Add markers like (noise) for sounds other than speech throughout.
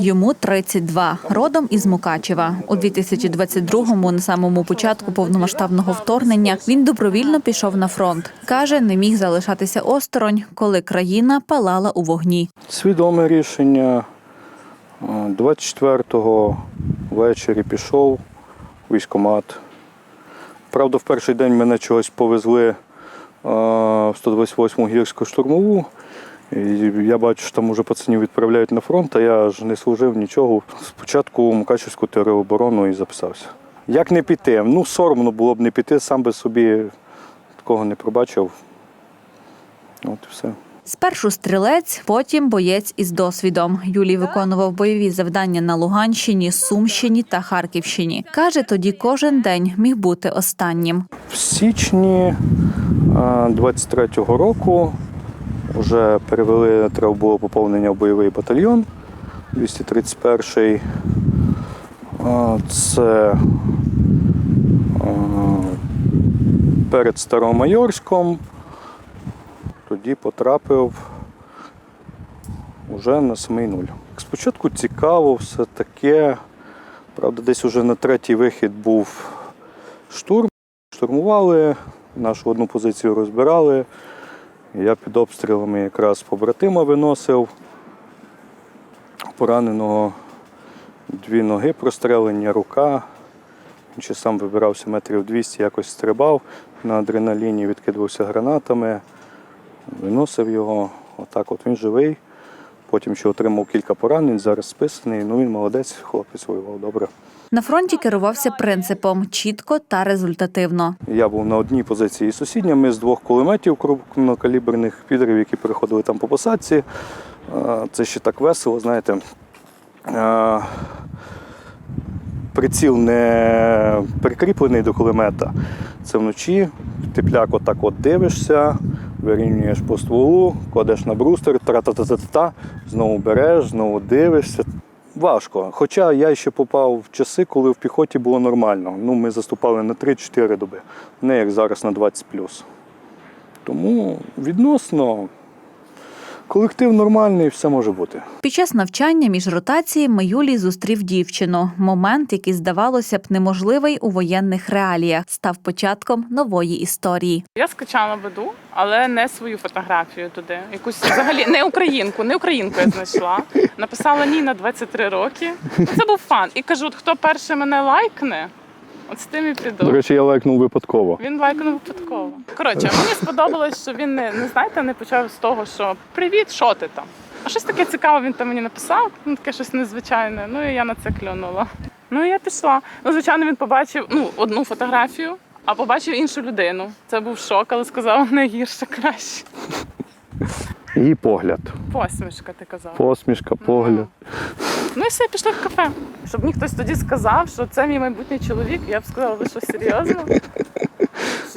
Йому 32, родом із Мукачева. У 2022-му, на самому початку повномасштабного вторгнення, він добровільно пішов на фронт. Каже, не міг залишатися осторонь, коли країна палала у вогні. Свідоме рішення. Е, 24-го ввечері пішов у військкомат. Правда, в перший день мене чогось повезли в 128-му гірську штурмову. І я бачу, що там уже пацанів відправляють на фронт, а я ж не служив нічого. Спочатку у Мукачівську тероборону і записався. Як не піти? Ну, соромно було б не піти, сам би собі такого не пробачив. От і все. Спершу стрілець, потім боєць із досвідом. Юлій виконував бойові завдання на Луганщині, Сумщині та Харківщині. Каже, тоді кожен день міг бути останнім. В січні е, 23-го року вже перевели, треба було поповнення в бойовий батальйон 231-й. Е, Це перед Старомайорськом. Тоді потрапив уже на самий нуль. Спочатку цікаво, все таке. Правда, десь уже на третій вихід був штурм. Штурмували, нашу одну позицію розбирали. Я під обстрілами якраз побратима виносив. Пораненого дві ноги прострелення, рука. Він ще сам вибирався метрів 200, якось стрибав на адреналіні, відкидувався гранатами, виносив його. Отак от він живий. Потім ще отримав кілька поранень, зараз списаний. Ну він молодець, хлопець воював добре. На фронті керувався принципом чітко та результативно. Я був на одній позиції з сусідніми з двох кулеметів крупнокаліберних підерів, які переходили там по посадці. Е, Це ще так весело, знаєте. Е, Приціл не прикріплений до кулемета. Це вночі, тепляк отак от дивишся, вирівнюєш по стволу, кладеш на брустер, тра-та-та-та-та, знову береш, знову дивишся. Важко. Хоча я ще попав в часи, коли в піхоті було нормально. Ну, ми заступали на 3-4 доби, не як зараз на 20 Тому відносно колектив нормальний, все може бути. Під час навчання між ротаціями Юлій зустрів дівчину. Момент, який здавалося б неможливий у воєнних реаліях, став початком нової історії. Я скачала веду, але не свою фотографію туди. Якусь взагалі не українку, не українку я знайшла. Написала Ніна 23 роки. Це був фан. І кажу, от хто перший мене лайкне, от з тим і До речі, я лайкнув випадково. Він лайкнув випадково. Коротше, мені сподобалось, що він не, не знаєте, не почав з того, що Привіт, що ти там? А щось таке цікаве він там мені написав, ну таке щось незвичайне. Ну і я на це клюнула. Ну і я пішла. Ну, звичайно, він побачив ну, одну фотографію, а побачив іншу людину. Це був шок, але сказав не гірше, краще. І погляд. Посмішка, ти казав. Посмішка, погляд. Ну і все, пішли в кафе. Щоб мені хтось тоді сказав, що це мій майбутній чоловік, я б сказала, ви що серйозно?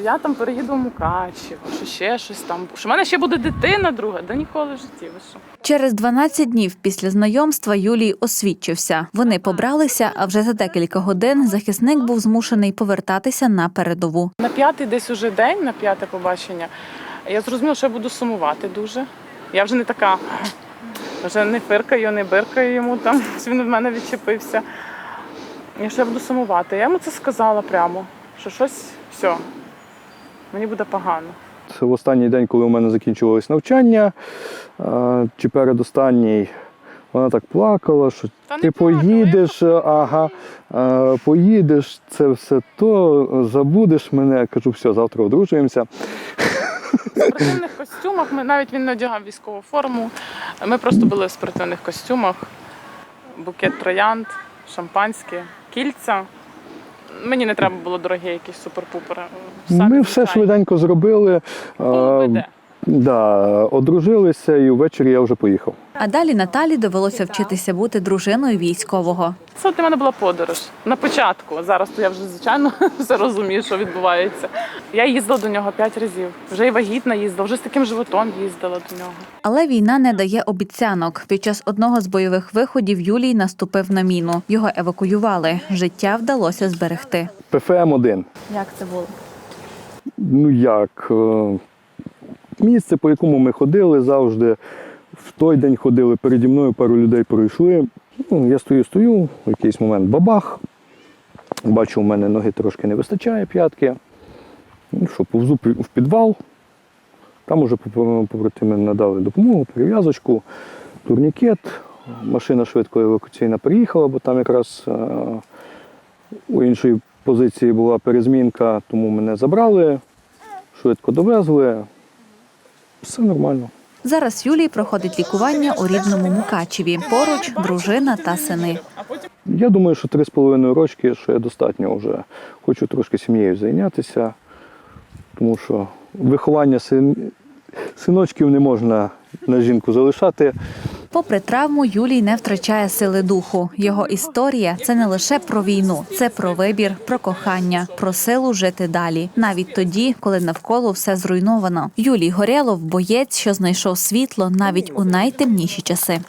Що я там переїду в Мукачево, що ще щось там. Що в мене ще буде дитина друга, да ніколи в житті. Ви що? Через 12 днів після знайомства Юлій освідчився. Вони побралися, а вже за декілька годин захисник був змушений повертатися на передову. На п'ятий десь уже день, на п'яте побачення, я зрозуміла, що я буду сумувати дуже. Я вже не така, вже не фиркаю, не биркаю йому там, (laughs) він від мене відчепився. Я буду сумувати. Я йому це сказала прямо, що щось все, мені буде погано. Це в останній день, коли у мене закінчувалось навчання, чи передостанній, вона так плакала, що Та ти плакала, поїдеш, ага, е, поїдеш, це все то, забудеш мене. Я кажу, все, завтра одружуємося. В спортивних костюмах ми навіть він не одягав військову форму. Ми просто були в спортивних костюмах, букет троянд, шампанське, кільця. Мені не треба було дорогі якісь супер-пупер. Ми все швиденько зробили. Е, да, одружилися і ввечері я вже поїхав. А далі Наталі довелося вчитися бути дружиною військового. Це для мене була подорож на початку. Зараз то я вже звичайно (laughs) все розумію, що відбувається. Я їздила до нього п'ять разів. Вже і вагітна їздила, вже з таким животом їздила до нього. Але війна не дає обіцянок. Під час одного з бойових виходів Юлій наступив на міну. Його евакуювали. Життя вдалося зберегти. ПФМ-1. Як це було? Ну як? Місце, по якому ми ходили завжди. В той день ходили, переді мною пару людей пройшли. Ну, я стою, стою, в якийсь момент бабах. Бачу, у мене ноги трошки не вистачає п'ятки. Ну що, повзу в підвал. Там уже побратими надали допомогу, перев'язочку, турнікет. Машина швидко евакуаційна приїхала, бо там якраз е, у іншої позиції була перезмінка, тому мене забрали, швидко довезли. Все нормально. Зараз Юлій проходить лікування у рідному Мукачеві. Поруч дружина та сини. Я думаю, що три з половиною рочки, я достатньо вже хочу трошки сім'єю зайнятися, тому що виховання син... синочків не можна на жінку залишати. Попри травму, Юлій не втрачає сили духу. Його історія це не лише про війну, це про вибір, про кохання, про силу жити далі, навіть тоді, коли навколо все зруйновано. Юлій Горелов – боєць, що знайшов світло навіть у найтемніші часи.